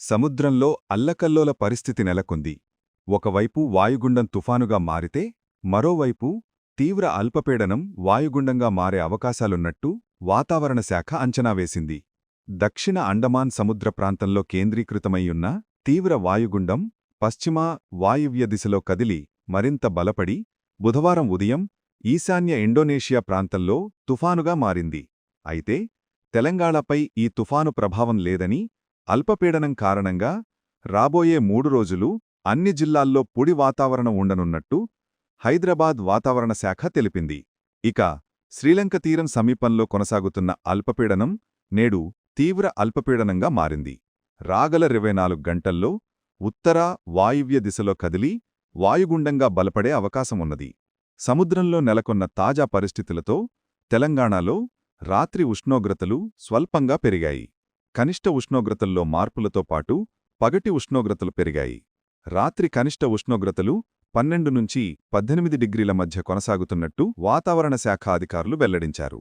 సముద్రంలో అల్లకల్లోల పరిస్థితి నెలకొంది. ఒకవైపు వాయుగుండం తుఫానుగా మారితే మరోవైపు తీవ్ర అల్పపీడనం వాయుగుండంగా మారే అవకాశాలున్నట్టు వాతావరణ శాఖ అంచనా వేసింది. దక్షిణ అండమాన్ సముద్ర ప్రాంతంలో కేంద్రీకృతమయ్యున్న తీవ్ర వాయుగుండం పశ్చిమ వాయువ్య దిశలో కదిలి మరింత బలపడి బుధవారం ఉదయం ఈశాన్య ఇండోనేషియా ప్రాంతంలో తుఫానుగా మారింది. అయితే తెలంగాణపై ఈ తుఫాను ప్రభావం లేదని అల్పపీడనం కారణంగా రాబోయే మూడు రోజులు అన్ని జిల్లాల్లో పొడి వాతావరణం ఉండనున్నట్టు హైదరాబాద్ వాతావరణ శాఖ తెలిపింది. ఇక శ్రీలంక తీరం సమీపంలో కొనసాగుతున్న అల్పపీడనం నేడు తీవ్ర అల్పపీడనంగా మారింది. రాగల ఇరవై నాలుగు గంటల్లో ఉత్తర వాయువ్య దిశలో కదిలి వాయుగుండంగా బలపడే అవకాశమున్నది సముద్రంలో నెలకొన్న తాజా పరిస్థితులతో తెలంగాణలో రాత్రి ఉష్ణోగ్రతలు స్వల్పంగా పెరిగాయి. కనిష్ట ఉష్ణోగ్రతల్లో మార్పులతో పాటు పగటి ఉష్ణోగ్రతలు పెరిగాయి. రాత్రి కనిష్ట ఉష్ణోగ్రతలు పన్నెండు నుంచి పద్దెనిమిది డిగ్రీల మధ్య కొనసాగుతున్నట్టు వాతావరణ శాఖ అధికారులు వెల్లడించారు.